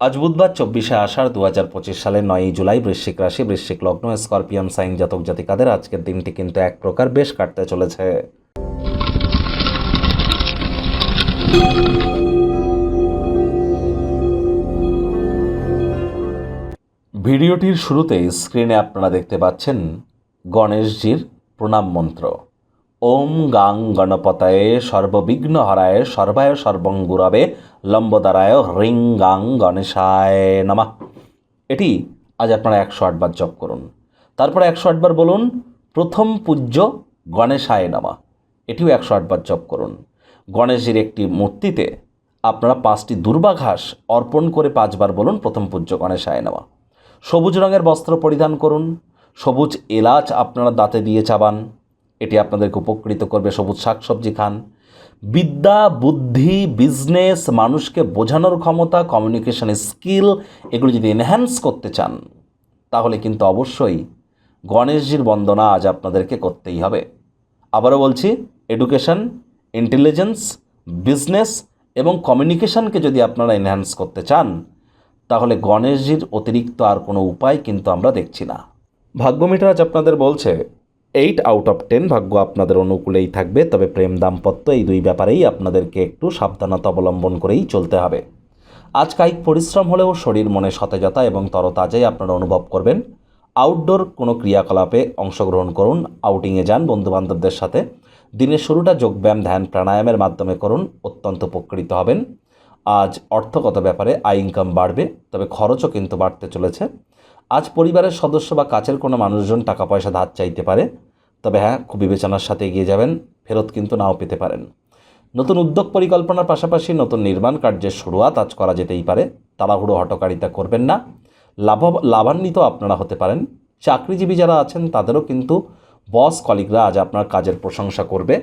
আজ বুধবার চব্বিশে আষাঢ় দু হাজার পঁচিশ সালের নয়ই জুলাই বৃশ্চিক রাশি, বৃশ্চিক লগ্ন, স্করপিয়ান, সাইন জাতক জাতিকাদের আজকের দিনটি কিন্তু এক প্রকার বেশ কাটতে চলেছে। ভিডিওটির শুরুতেই স্ক্রিনে আপনারা দেখতে পাচ্ছেন গণেশজির প্রণাম মন্ত্র। ওম গাং গণপতয়ে সর্ববিঘ্ন হরায় সর্বায় সর্বঙ্গুরবে লম্বদারায় হ্রিং গাং গণেশায় নমা। এটি আজ আপনারা একশো আটবার জপ করুন। তারপরে একশো আটবার বলুন, প্রথম পূজ্য গণেশায় নামা। এটিও একশো আটবার জপ করুন। গণেশজির একটি মূর্তিতে আপনারা পাঁচটি দুর্বাঘাস অর্পণ করে পাঁচবার বলুন, প্রথম পূজ্য গণেশায় নেওয়া সবুজ রঙের বস্ত্র পরিধান করুন। সবুজ এলাচ আপনারা দাঁতে দিয়ে চাবান। এটি আপনাদেরকে উপকৃত করবে। সবুজ শাকসবজি খান। বিদ্যা, বুদ্ধি বিজনেস মানুষকে বোঝানোর ক্ষমতা কমিউনিকেশন স্কিল এগুলো যদি এনহ্যান্স করতে চান, তাহলে কিন্তু অবশ্যই গণেশজির বন্দনা আজ আপনাদেরকে করতেই হবে। আবারও বলছি এডুকেশন ইন্টেলিজেন্স বিজনেস এবং কমিউনিকেশনকে যদি আপনারা এনহ্যান্স করতে চান, তাহলে গণেশজির অতিরিক্ত আর কোনো উপায় কিন্তু আমরা দেখছি না। ভাগ্যমিটার আজ আপনাদের বলছে এইট আউট অফ টেন ভাগ্য আপনাদের অনুকূলেই থাকবে, তবে প্রেম দাম্পত্য এই দুই ব্যাপারেই আপনাদেরকে একটু সাবধানতা অবলম্বন করেই চলতে হবে। আজ কায়িক পরিশ্রম হলেও শরীর, মনে সতেজতা এবং তরতাজাই আপনারা অনুভব করবেন। আউটডোর কোনো ক্রিয়াকলাপে অংশগ্রহণ করুন আউটিংয়ে যান বন্ধুবান্ধবদের সাথে। দিনের শুরুটা যোগব্যায়াম, ধ্যান, প্রাণায়ামের মাধ্যমে করুন, অত্যন্ত উপকৃত হবেন। আজ অর্থগত ব্যাপারে আয় ইনকাম বাড়বে, তবে খরচও কিন্তু বাড়তে চলেছে। আজ পরিবারের সদস্য বা কাছের কোনো মানুষজন টাকা পয়সা ধার চাইতে পারে, তবে হ্যাঁ খুব বিবেচনার সাথে এগিয়ে যাবেন, ফেরত কিন্তু নাও পেতে পারেন। নতুন উদ্যোগ পরিকল্পনার পাশাপাশি নতুন নির্মাণ কার্যের শুরুয়াত আজ করা যেতেই পারে, তাড়াহুড়ো হটকারিতা করবেন না, লাভ লাভান্বিত আপনারা হতে পারেন, চাকরিজীবী যারা আছেন তাদেরও কিন্তু বস, কলিগরা আজ আপনার কাজের প্রশংসা করবে,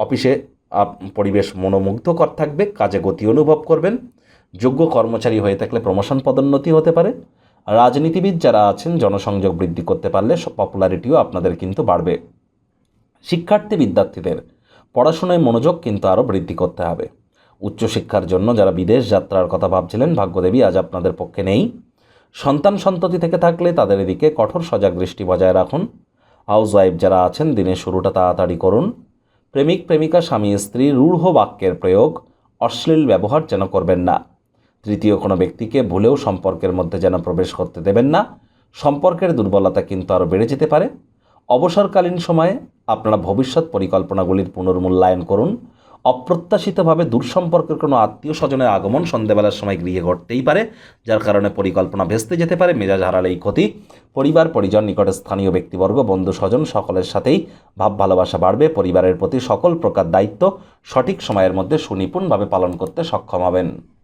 অফিসে পরিবেশ মনোমুগ্ধকর থাকবে, কাজে গতি অনুভব করবেন, যোগ্য কর্মচারী হয়ে থাকলে প্রমোশন পদোন্নতি হতে পারে রাজনীতিবিদ যারা আছেন, জনসংযোগ বৃদ্ধি করতে পারলে পপুলারিটিও আপনাদের কিন্তু বাড়বে। শিক্ষার্থী বিদ্যার্থীদের পড়াশোনায় মনোযোগ কিন্তু আরও বৃদ্ধি করতে হবে। উচ্চশিক্ষার জন্য যারা বিদেশ যাত্রার কথা ভাবছিলেন, ভাগ্যদেবী আজ আপনাদের পক্ষে নেই। সন্তান সন্ততি থেকে থাকলে তাদের এদিকে কঠোর সজাগ দৃষ্টি বজায় রাখুন। হাউস ওয়াইফ যারা আছেন, দিনের শুরুটা তাড়াতাড়ি করুন। প্রেমিক, প্রেমিকা, স্বামী, স্ত্রী, রূঢ় বাক্যের প্রয়োগ, অশ্লীল ব্যবহার যেন করবেন না। তৃতীয় কোনো ব্যক্তিকে ভুলেও সম্পর্কের মধ্যে যেন প্রবেশ করতে দেবেন না। সম্পর্কের দুর্বলতা কিন্তু আরও বেড়ে যেতে পারে। অবসরকালীন সময়ে আপনারা ভবিষ্যৎ পরিকল্পনাগুলির পুনর্মূল্যায়ন করুন। অপ্রত্যাশিতভাবে দূর সম্পর্কের কোনো আত্মীয় স্বজনের আগমন সন্ধেবেলার সময় গৃহে ঘটতেই পারে, যার কারণে পরিকল্পনা ভেস্তে যেতে পারে, মেজাজ হারালে এই ক্ষতি। পরিবার, পরিজন, নিকটে স্থানীয় ব্যক্তিবর্গ, বন্ধু, স্বজন সকলের সাথেই ভাব ভালোবাসা বাড়বে। পরিবারের প্রতি সকল প্রকার দায়িত্ব সঠিক সময়ের মধ্যে সুনিপুণভাবে পালন করতে সক্ষম হবেন।